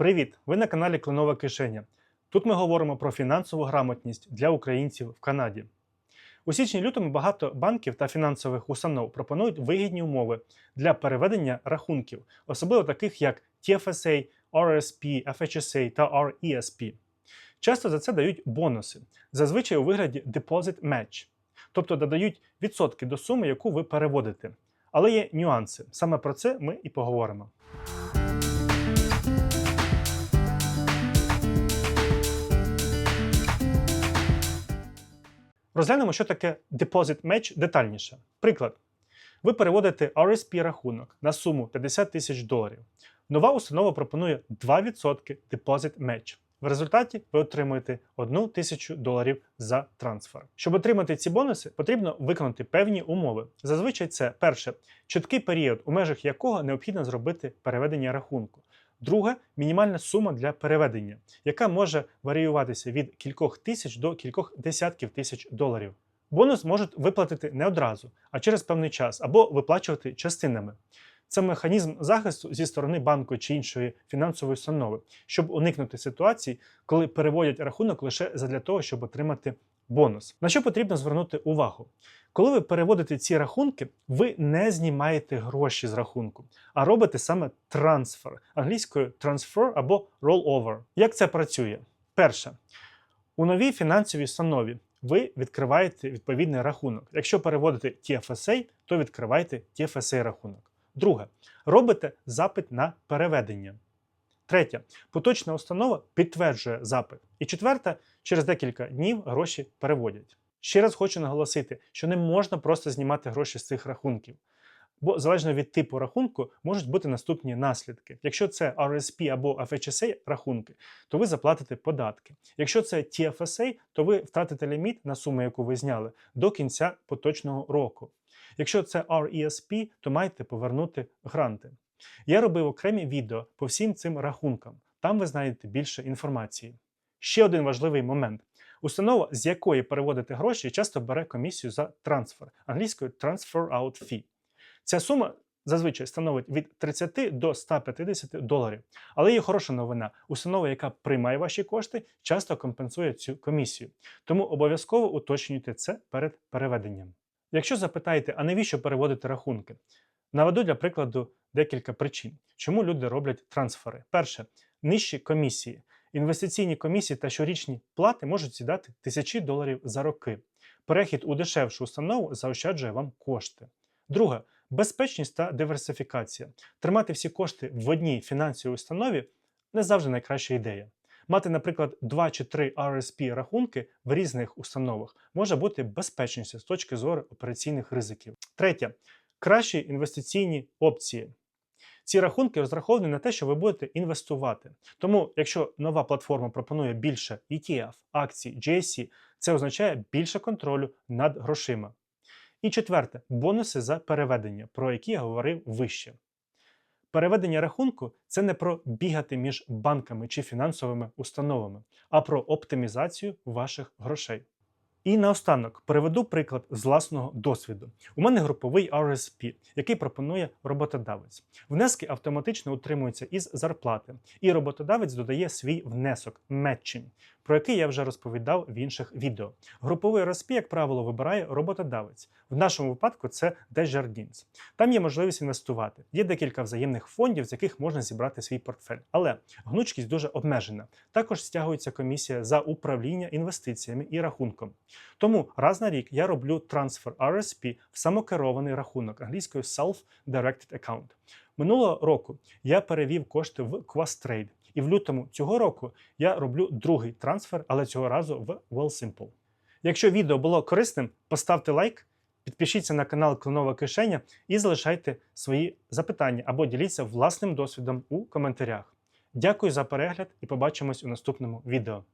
Привіт! Ви на каналі Клинова Кишеня. Тут ми говоримо про фінансову грамотність для українців в Канаді. У січні-лютому багато банків та фінансових установ пропонують вигідні умови для переведення рахунків, особливо таких як TFSA, RSP, FHSA та RESP. Часто за це дають бонуси, зазвичай у вигляді Deposit Match, тобто додають відсотки до суми, яку ви переводите. Але є нюанси. Саме про це ми і поговоримо. Розглянемо, що таке Deposit Match детальніше. Приклад. Ви переводите RSP рахунок на суму 50 тисяч доларів. Нова установа пропонує 2% Deposit Match. В результаті ви отримуєте 1 тисячу доларів за трансфер. Щоб отримати ці бонуси, потрібно виконати певні умови. Зазвичай це перше чіткий період, у межах якого необхідно зробити переведення рахунку. Друге мінімальна сума для переведення, яка може варіюватися від кількох тисяч до кількох десятків тисяч доларів. Бонус можуть виплатити не одразу, а через певний час або виплачувати частинами. Це механізм захисту зі сторони банку чи іншої фінансової установи, щоб уникнути ситуацій, коли переводять рахунок лише задля того, щоб отримати бонус. На що потрібно звернути увагу? Коли ви переводите ці рахунки, ви не знімаєте гроші з рахунку, а робите саме трансфер англійською transfer або rollover. Як це працює? Перше, у новій фінансовій установі ви відкриваєте відповідний рахунок. Якщо переводите TFSA, то відкриваєте TFSA рахунок. Друге, робите запит на переведення. Третє, поточна установа підтверджує запит. І четверте, через декілька днів гроші переводять. Ще раз хочу наголосити, що не можна просто знімати гроші з цих рахунків. Бо залежно від типу рахунку можуть бути наступні наслідки. Якщо це RSP або FHSA рахунки, то ви заплатите податки. Якщо це TFSA, то ви втратите ліміт на суму, яку ви зняли, до кінця поточного року. Якщо це RESP, то маєте повернути гранти. Я робив окремі відео по всім цим рахункам. Там ви знайдете більше інформації. Ще один важливий момент. Установа, з якої переводите гроші, часто бере комісію за трансфер англійською Transfer Out Fee. Ця сума зазвичай становить від 30 до 150 доларів. Але є хороша новина: установа, яка приймає ваші кошти, часто компенсує цю комісію. Тому обов'язково уточнюйте це перед переведенням. Якщо запитаєте, а навіщо переводити рахунки? Наведу для прикладу декілька причин, чому люди роблять трансфери. Перше, нижчі комісії. Інвестиційні комісії та щорічні плати можуть сідати тисячі доларів за роки. Перехід у дешевшу установу заощаджує вам кошти. Друге безпечність та диверсифікація. Тримати всі кошти в одній фінансовій установі не завжди найкраща ідея. Мати, наприклад, 2 чи 3 RSP рахунки в різних установах може бути безпечніше з точки зору операційних ризиків. Третє кращі інвестиційні опції. Ці рахунки розраховані на те, що ви будете інвестувати. Тому, якщо нова платформа пропонує більше ETF, акцій, GSC, це означає більше контролю над грошима. І четверте бонуси за переведення, про які я говорив вище. Переведення рахунку це не про бігати між банками чи фінансовими установами, а про оптимізацію ваших грошей. І наостанок приведу приклад з власного досвіду. У мене груповий RSP, який пропонує роботодавець. Внески автоматично утримуються із зарплати, і роботодавець додає свій внесок matching, про який я вже розповідав в інших відео. Груповий RSP, як правило, вибирає роботодавець. В нашому випадку це Desjardins. Там є можливість інвестувати. Є декілька взаємних фондів, з яких можна зібрати свій портфель. Але гнучкість дуже обмежена. Також стягується комісія за управління інвестиціями і рахунком. Тому раз на рік я роблю трансфер RSP в самокерований рахунок англійською Self-Directed Account. Минулого року я перевів кошти в Questrade, і в лютому цього року я роблю другий трансфер, але цього разу в WellSimple. Якщо відео було корисним, поставте лайк, підпишіться на канал Клинова Кишеня і залишайте свої запитання або діліться власним досвідом у коментарях. Дякую за перегляд і побачимось у наступному відео.